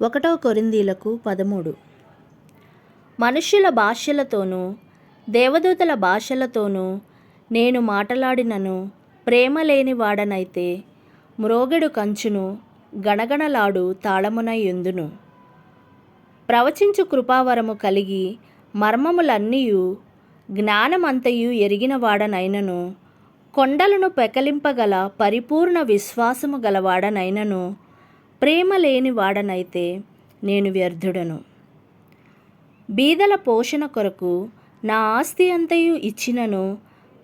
ఒకటో కొరిందీలకు పదమూడు. మనుష్యుల భాషలతోనూ దేవదూతల భాషలతోనూ నేను మాటలాడినను ప్రేమ లేని వాడనైతే మ్రోగెడు కంచును గణగణలాడు తాళమునయుందును ప్రవచించు కృపావరము కలిగి మర్మములన్నీయు జ్ఞానమంతయు ఎరిగిన వాడనైనను కొండలను పెకలింపగల పరిపూర్ణ విశ్వాసము గలవాడనైనను ప్రేమ లేని వాడనైతే నేను వ్యర్థుడను. బీదల పోషణ కొరకు నా ఆస్తి అంతయు ఇచ్చినను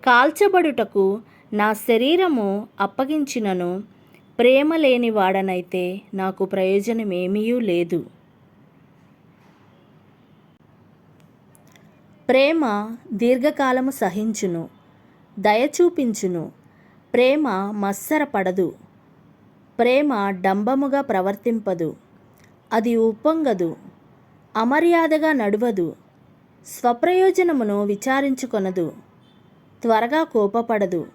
కాల్చబడుటకు నా శరీరము అప్పగించినను ప్రేమ లేని వాడనైతే నాకు ప్రయోజనమేమీ లేదు. ప్రేమ దీర్ఘకాలము సహించును దయ చూపించును ప్రేమ మత్సరపడదు. ప్రేమ డంబముగా ప్రవర్తింపదు. అది ఉప్పొంగదు. అమర్యాదగా నడువదు. స్వప్రయోజనమును విచారించుకొనదు. త్వరగా కోపపడదు.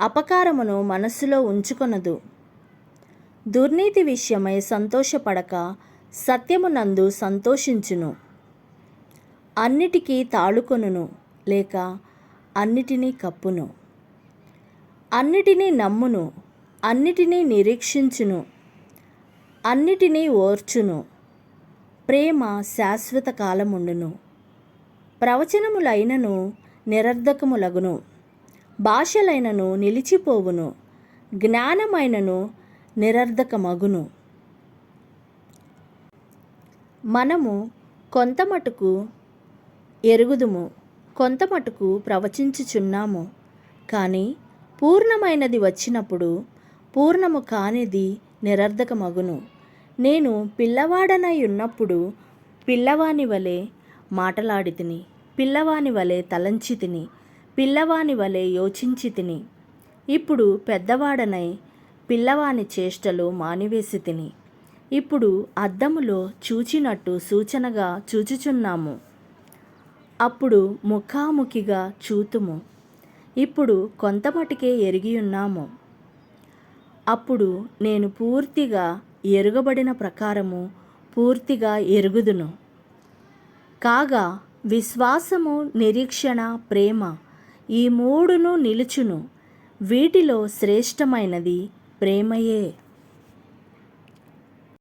అపకారమును మనస్సులో ఉంచుకొనదు. దుర్నీతి విషయమై సంతోషపడక సత్యమునందు సంతోషించును. అన్నిటికీ తాళుకొనును లేక అన్నిటినీ కప్పును. అన్నిటినీ నమ్మును. అన్నిటినీ నిరీక్షించును అన్నిటినీ ఓర్చును. ప్రేమ శాశ్వత కాలముండును. ప్రవచనములైనను నిరర్ధకములగును. భాషలైనను నిలిచిపోవును. జ్ఞానమైనను నిరర్ధకమగును. మనము కొంతమటుకు ఎరుగుదుము కొంతమటుకు ప్రవచించుచున్నాము. కానీ పూర్ణమైనది వచ్చినప్పుడు పూర్ణము కానిది నిరర్ధకమగును. నేను పిల్లవాడనై ఉన్నప్పుడు పిల్లవాని వలె మాటలాడి తిని పిల్లవాని వలె తలంచి తిని పిల్లవాని వలె యోచించి తిని ఇప్పుడు పెద్దవాడనై పిల్లవాని చేష్టలు మానివేసి తిని ఇప్పుడు అద్దములో చూచినట్టు సూచనగా చూచుచున్నాము. అప్పుడు ముఖాముఖిగా చూతుము. ఇప్పుడు కొంతమటికే ఎరిగి ఉన్నాము అప్పుడు నేను పూర్తిగా ఎరుగబడిన ప్రకారము పూర్తిగా ఎరుగుదును. కాగా విశ్వాసము నిరీక్షణ ప్రేమ ఈ మూడును నిలుచును. వీటిలో శ్రేష్టమైనది ప్రేమయే.